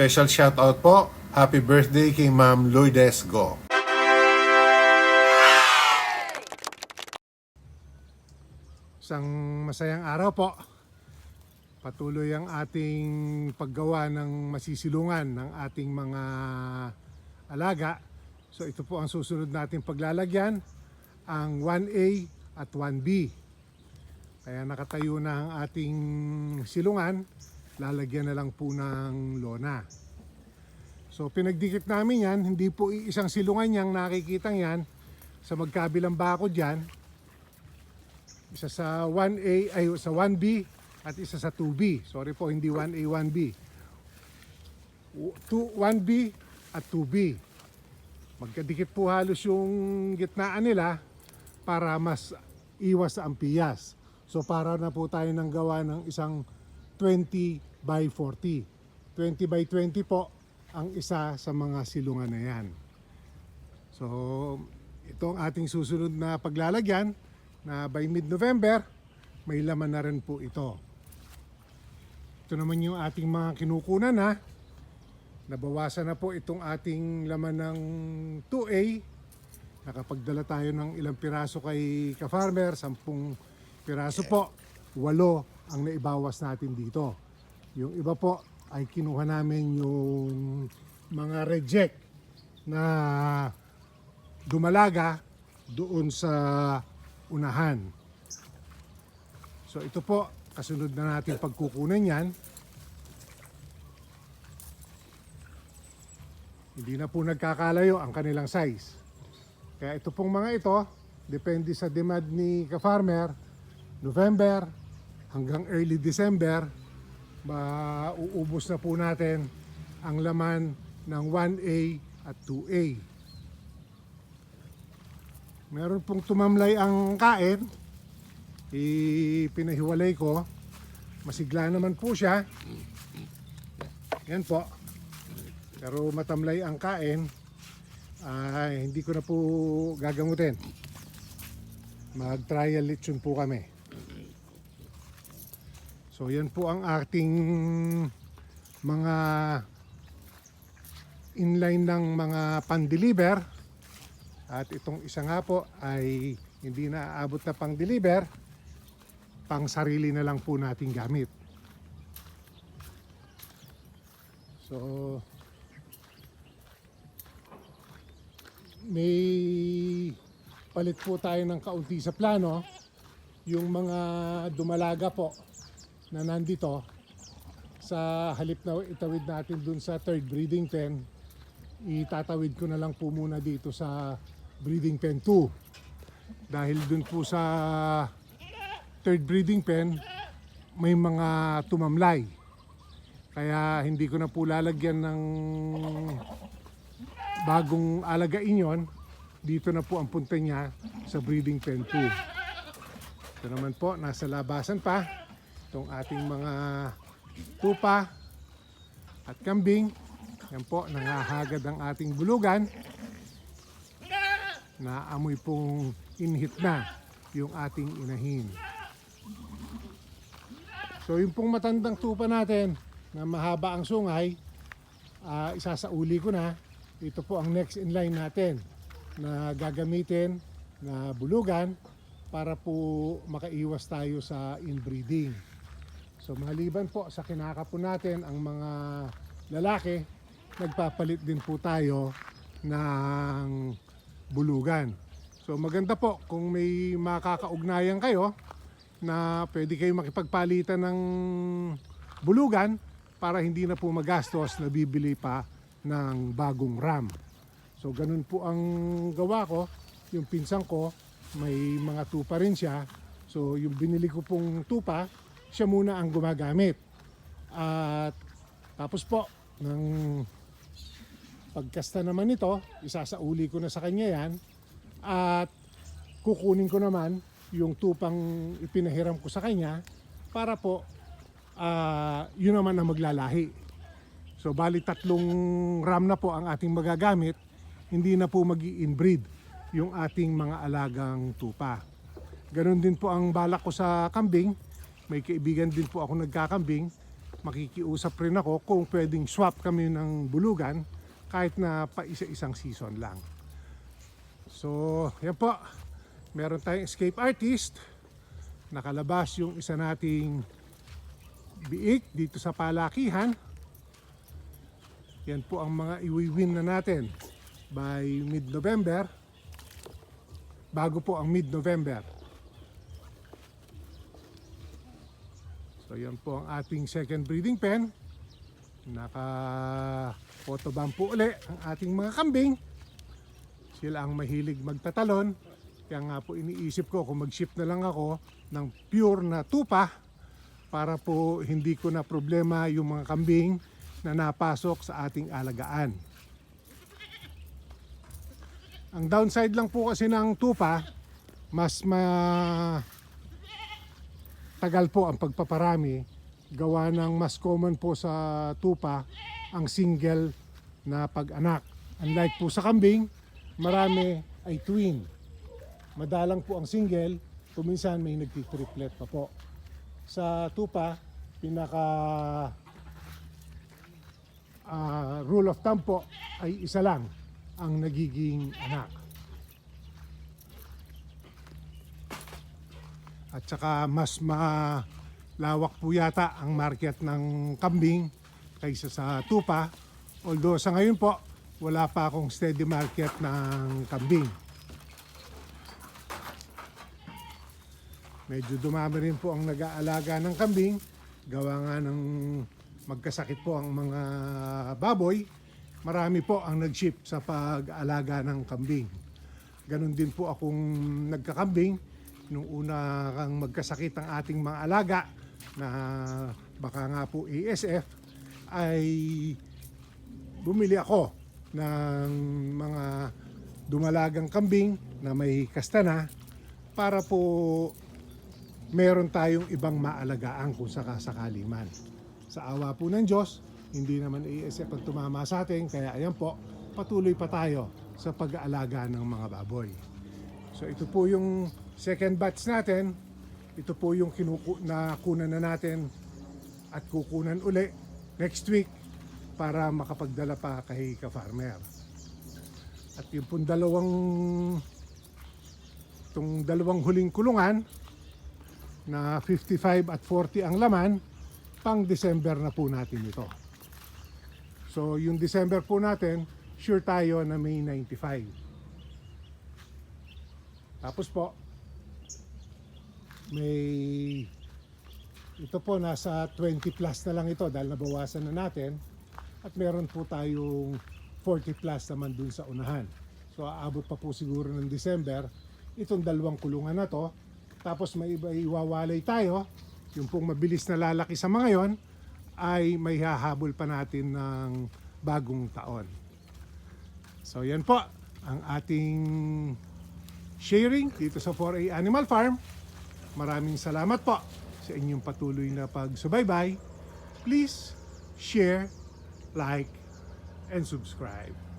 Special shoutout po, happy birthday kay Ma'am Lourdes Go. Isang masayang araw po. Patuloy ang ating paggawa ng masisilungan ng ating mga alaga. So ito po ang susunod nating paglalagyan, ang 1A at 1B. Kaya nakatayo na ang ating silungan, lalagyan na lang po ng lona. So pinagdikit namin yan, hindi po isang silungan yang nakikita yan sa magkabilang bako dyan, isa sa 1A ay sa 1B at isa sa 2B. Sorry po, hindi 1A, 1B. 2, 1B at 2B. Magkadikit po halos yung gitnaan nila para mas iwas sa ampiyas. So para na po tayo ng gawa ng isang 20 by 40. 20 by 20 po ang isa sa mga silungan na yan. So ito ang ating susunod na paglalagyan na by mid-November, may laman na rin po ito. Ito naman yung ating mga kinukunan ha. Nabawasan na po itong ating laman ng 2A. Nakapagdala tayo ng ilang piraso kay ka-farmer, 10 piraso po, 8 ang naibawas natin dito. Yung iba po ay kinuha namin yung mga reject na dumalaga doon sa unahan. So ito po, kasunod na natin pagkukunan yan. Hindi na po nagkakalayo ang kanilang size. Kaya ito pong mga ito, depende sa demand ni ka-farmer, November hanggang early December, mauubos na po natin ang laman ng 1A at 2A. Meron pong tumamlay ang kain. Ipinahiwalay ko. Masigla naman po siya. Yan po. Pero matamlay ang kain. Ay, hindi ko na po gagamutin. Mag-trial lechon po kami. So yan po ang ating mga inline ng mga pan-deliver. At itong isa nga po ay hindi na aabot na pang deliver, pang sarili na lang po nating gamit. So, may palit po tayo ng kaunti sa plano. Yung mga dumalaga po na nandito sa halip na itawid natin dun sa third breeding pen, itatawid ko na lang po muna dito sa breeding pen 2 dahil dun po sa third breeding pen may mga tumamlay. Kaya hindi ko na po lalagyan ng bagong alagain yon. Dito na po ang punta niya sa breeding pen 2 ito naman po nasa labasan pa itong ating mga tupa at kambing yan po nangahagad ang ating bulugan na amoy pong inhit na yung ating inahin. So yung pong matandang tupa natin na mahaba ang sungay, ah, isasauli ko na. Ito po ang next in line natin na gagamitin na bulugan para po makaiwas tayo sa inbreeding. So maliban po sa kinakapon natin ang mga lalaki, nagpapalit din po tayo ng bulugan. So maganda po kung may makakaugnayan kayo na pwede kayo makipagpalitan ng bulugan para hindi na po magastos na bibili pa ng bagong RAM. So ganun po ang gawa ko. Yung pinsan ko may mga tupa rin siya. So yung binili ko pong tupa, siya muna ang gumagamit. At tapos po, ng pagkasta naman nito, isasauli ko na sa kanya yan at kukunin ko naman yung tupang ipinahiram ko sa kanya para po ah, yun naman ang maglalahi. So bali tatlong ram na po ang ating magagamit, hindi na po mag inbreed yung ating mga alagang tupa. Ganon din po ang balak ko sa kambing. May kaibigan din po ako nagkakambing makikiusap rin ako kung pwedeng swap kami ng bulugan kahit na pa isa-isang season lang. So, yan po. Meron tayong escape artist. Nakalabas yung isa nating biik dito sa palakihan. Yan po ang mga iwi-win na natin by mid-November. Bago po ang mid-November. So yan po ang ating second breeding pen. Naka photobomb po uli ang ating mga kambing. Sila ang mahilig magtatalon. Kaya nga po iniisip ko kung mag-ship na lang ako ng pure na tupa para po hindi ko na problema yung mga kambing na napasok sa ating alagaan. Ang downside lang po kasi ng tupa, mas ma tagal po ang pagpaparami gawa ng mas common po sa tupa ang single na pag-anak. Unlike po sa kambing, marami ay twin. Madalang po ang single, kuminsan may nagtitriplet pa po. Sa tupa, pinaka ah, rule of thumb po ay isa lang ang nagiging anak. At saka mas malawak po yata ang market ng kambing kaysa sa tupa. Although sa ngayon po, wala pa akong steady market ng kambing. Medyo dumami rin po ang nag-aalaga ng kambing. Gawa nga ng magkasakit po ang mga baboy. Marami po ang nag-ship sa pag-aalaga ng kambing. Ganon din po akong nagkakambing nung una kang magkasakit ang ating mga alaga na baka nga po ASF ay bumili ako ng mga dumalagang kambing na may kastana para po meron tayong ibang maalagaan kung sakasakali man. Sa awa po ng Diyos, hindi naman ASF ang tumama sa atin, kaya ayan po, patuloy pa tayo sa pag-aalaga ng mga baboy. So ito po yung second batch natin. Ito po yung kinuku na kunan na natin at kukunan uli next week para makapagdala pa kay ka-farmer. At yung pong dalawang itong dalawang huling kulungan na 55 at 40 ang laman, pang December na po natin ito. So yung December po natin, sure tayo na may 95. Tapos po, may ito po nasa 20 plus na lang ito dahil nabawasan na natin at meron po tayong 40 plus naman dun sa unahan. So aabot pa po siguro ng December itong dalawang kulungan na to. Tapos may iba iwawalay tayo. Yung pong mabilis na lalaki sa mga yon ay may hahabol pa natin ng bagong taon. So yan po ang ating sharing dito sa 4A Animal Farm. Maraming salamat po sa inyong patuloy na pagsubaybay. Please share, like, and subscribe.